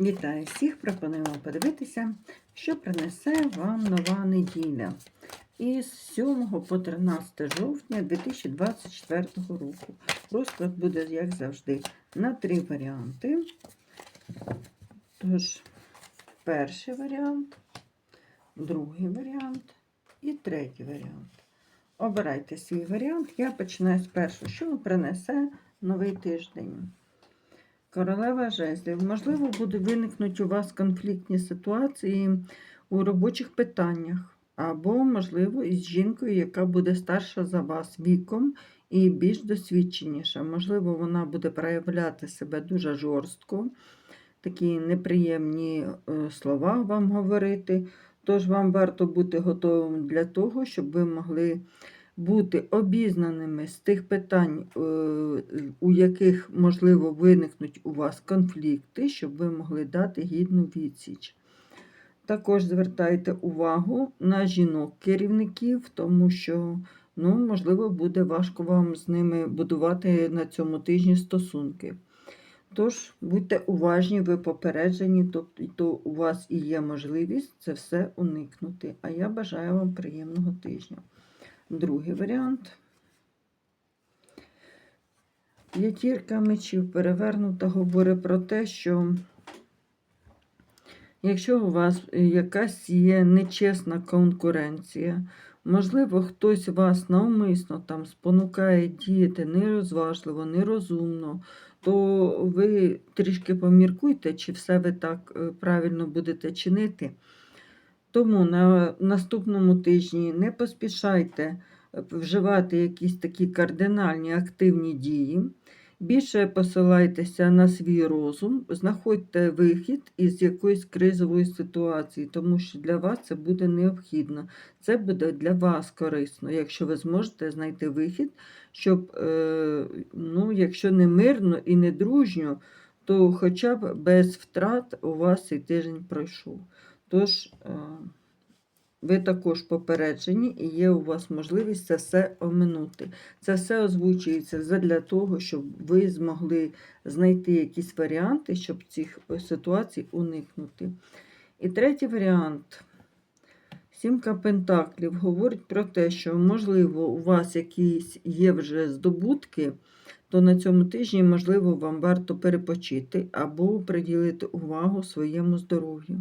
Вітаю всіх! Пропонуємо подивитися, що принесе вам нова неділя. Із 7 по 13 жовтня 2024 року. Розклад буде, як завжди, на три варіанти. Тож, перший варіант, другий варіант і третій варіант. Обирайте свій варіант. Я починаю з першого, що принесе новий тиждень. Королева жезлів. Можливо, буде виникнути у вас конфліктні ситуації у робочих питаннях, або, можливо, із жінкою, яка буде старша за вас віком і більш досвідченіша. Можливо, вона буде проявляти себе дуже жорстко, такі неприємні е, слова вам говорити. Тож вам варто бути готовим для того, щоб ви могли бути обізнаними з тих питань, е, у яких, можливо, виникнуть у вас конфлікти, щоб ви могли дати гідну відсіч. Також звертайте увагу на жінок-керівників, тому що, ну, можливо, буде важко вам з ними будувати на цьому тижні стосунки. Тож, будьте уважні, ви попереджені, тобто то у вас і є можливість це все уникнути. А я бажаю вам приємного тижня. Другий варіант. П'ятірка мечів перевернута говорить про те, що якщо у вас якась є нечесна конкуренція, можливо, хтось вас навмисно там спонукає діяти нерозважливо, нерозумно, то ви трішки поміркуйте, чи все ви так е, правильно будете чинити. Тому на наступному тижні не поспішайте е, вживати якісь такі кардинальні активні дії. Більше посилайтеся на свій розум, знаходьте вихід із якоїсь кризової ситуації, тому що для вас це буде необхідно. Це буде для вас корисно, якщо ви зможете знайти вихід, щоб, е, ну, якщо не мирно і не дружньо, то хоча б без втрат у вас цей тиждень пройшов. Тож, е, ви також попереджені і є у вас можливість це все оминути. Це все озвучується для того, щоб ви змогли знайти якісь варіанти, щоб цих ситуацій уникнути. І третій варіант. Сімка Пентаклів говорить про те, що, можливо, у вас якісь є вже здобутки, то на цьому тижні, можливо, вам варто перепочити або приділити увагу своєму здоров'ю.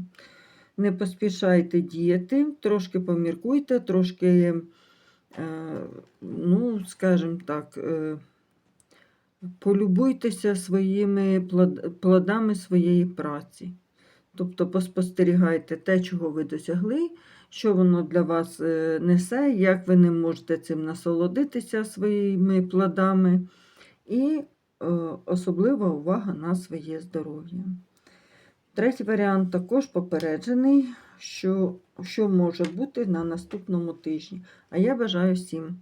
Не поспішайте діяти, трошки поміркуйте, трошки, е, ну, скажімо так, е, полюбуйтеся своїми плодами своєї праці. Тобто поспостерігайте те, чого ви досягли, що воно для вас е, несе, як ви не можете цим насолодитися своїми плодами, і особлива увага на своє здоров'я. Третій варіант також попереджений, що що може бути на наступному тижні. А я бажаю всім.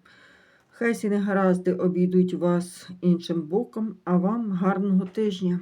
Хай сі негаразди обійдуть вас іншим боком, а вам гарного тижня!